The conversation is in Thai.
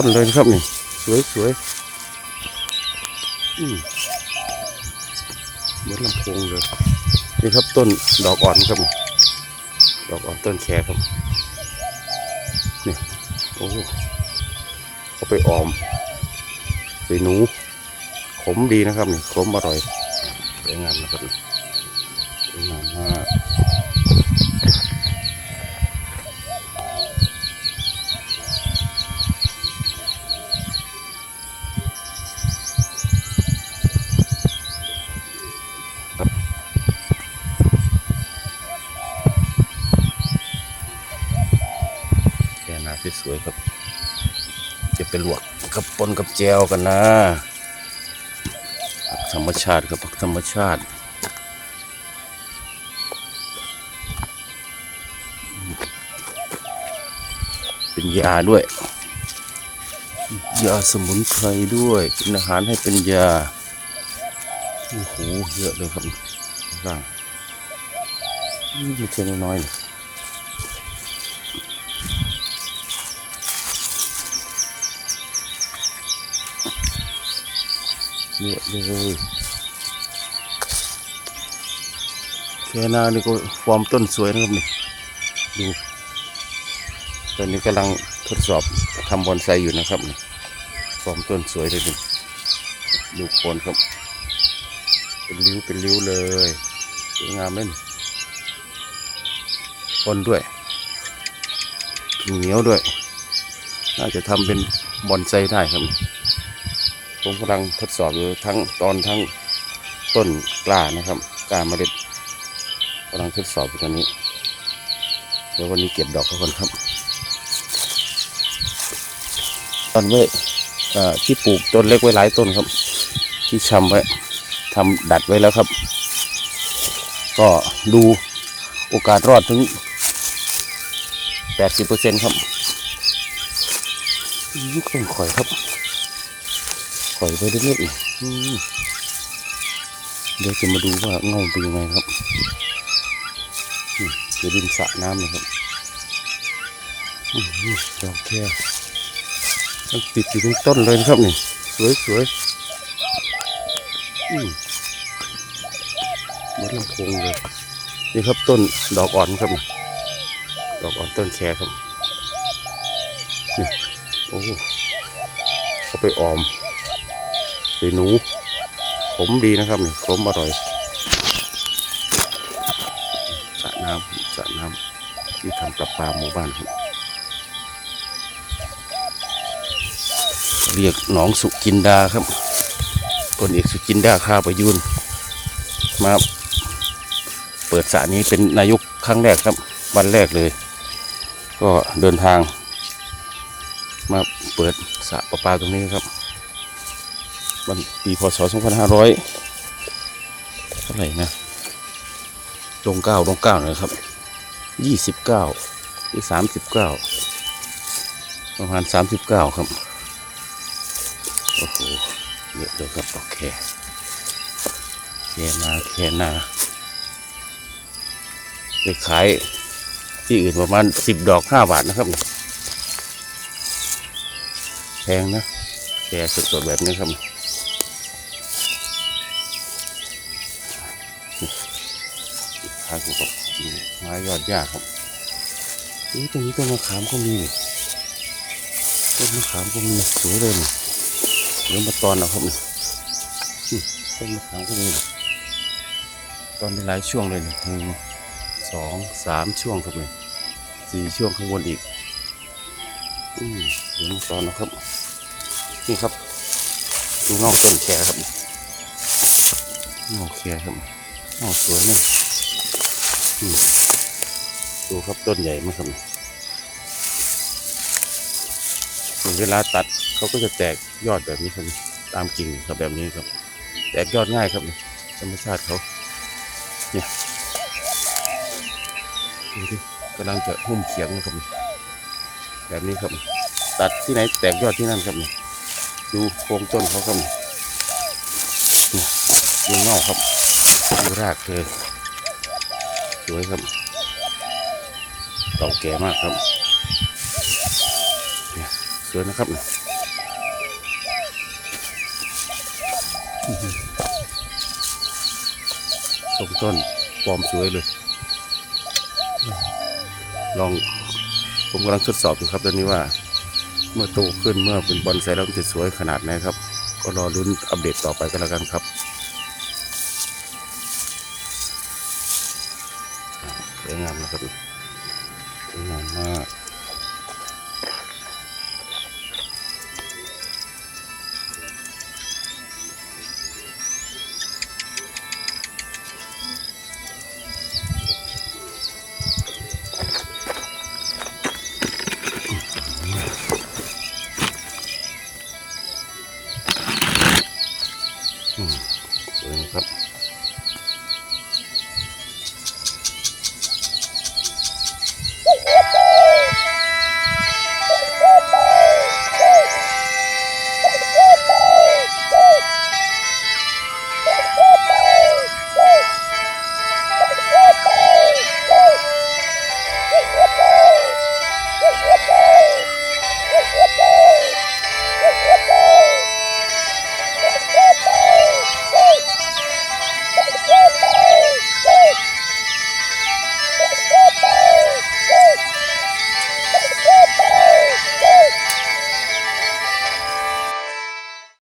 ต้นเลยนะครับนี่ สวยสวยอืมเหมือนลำโพงเลย นี่ครับต้นดอกอ่อนครับ ดอกอ่อนต้นแครครับนี่โอ้เอาไปออมใส่หนู ขมดีนะครับนี่ขมอร่อยสวยงามนะครับนี่สวยงามมาก วยครับ จะไปลวกกับปนกับแจวกันนะผักธรรมชาติครับผักธรรมชาติเป็นยาด้วยยาสมุนไพรด้วยเป็นอาหารให้เป็นยาโอ้โหเยอะเลยครับร่างนี่ไม่ใช่น้อยๆ เยอะเลยแค่นานี่ก็ฟอร์มต้นสวยนะครับนี่ดูตอนนี้กำลังทดสอบทำบอนไซอยู่นะครับนี่ฟอร์มต้นสวยเลยนี่ดูโคนครับ เป็นริ้วเป็นริ้วเลยสวยงามเลยคนด้วยกิ่งเหนียวด้วย น่าจะทำเป็นบอนไซได้ครับ ผมกำลังทดสอบอยู่ทั้งตอนทั้งต้นกล้านะครับกล้าเมล็ดกำลังทดสอบอยู่ตอนนี้ เดี๋ยววันนี้เก็บดอกเขาก่อนครับ ตอนไว้เอ่อที่ปลูกต้นเล็กไว้หลายต้นครับ ที่ชำไว้ทำดัดไว้แล้วครับ ก็ดูโอกาสรอดถึง 80%ครับนี่ต้นข่อยครับ ข่อยไปเรื่อยๆอีกเดี๋ยวจะมาดูว่าเงาเป็นยังไงครับอืมเดินสระน้ำนะครับดอกแค่มันติดอยู่ที่ต้นเลยครับนี่สวยสวยมเหมือนลำโพงเลยนี่ครับต้นดอกอ่อนครับดอกอ่อนต้นแครครับนี่โอ้เขาไปออม ส่หนูขมดีนะครับนี่ขมอร่อยสระน้ำสระน้ำที่ทำประปาหมู่บ้านครับเรียกหนองสุกินดาครับพลเอกสุกินดาข้าประยุนมาเปิดสระนี้เป็นนายกครั้งแรกครับ วันแรกเลย ก็เดินทางมาเปิดสระประปาตรงนี้ครับ วันปีพศ 2500 เท่าไหร่นะลงเก้าลงเก้าหน่อยครับ29หรือ39ประมาณ39ครับ โอ้โห เยอะเลยครับดอกแคแคนาแคนาไปขายที่อื่นประมาณสิบดอกห้าบาทนะครับแพงนะแคสดๆแบบนี้ครับ ขายกับไม้ยอดหญ้าครับนี่ตรงนี้ต้นมะขามก็มีต้นมะขามก็มีสวยเลยนี่เดี๋ยวมาตอนเอาครับนี่นี่ต้นมะขามก็มีตอนในหลายช่วงเลยนี่หนึ่งสองสามช่วงครับนี่สี่ช่วงข้างบนอีกอืมเดี๋ยวมาตอนนะครับ นี่ครับดูนอกต้นแคครับนอกแคครับนอกสวยเลยอืม ดูครับต้นใหญ่มากครับเวลาตัดเขาก็จะแตกยอดแบบนี้ครับตามกิ่งครับแบบนี้ครับ แตกยอดง่ายครับธรรมชาติเขาเนี่ยดูดิกำลังจะหุ้มเขียงนะครับแบบนี้ครับ ตัดที่ไหนแตกยอดที่นั่นครับนี่ดูโครงต้นเขาครับนี่นี่ดูเงาครับดูรากเลย สวยครับเก่าแก่มากครับเนี่ยสวยนะครับเนี่ยตรงต้นปลอมสวยเลย ลองผมกำลังทดสอบอยู่ครับตอนนี้ว่า เมื่อโตขึ้นเมื่อเป็นบอลไซแล้วมันจะสวยขนาดไหนครับ ก็รอรุ้นอัปเดตต่อไปกันแล้วกันครับ สวยงาม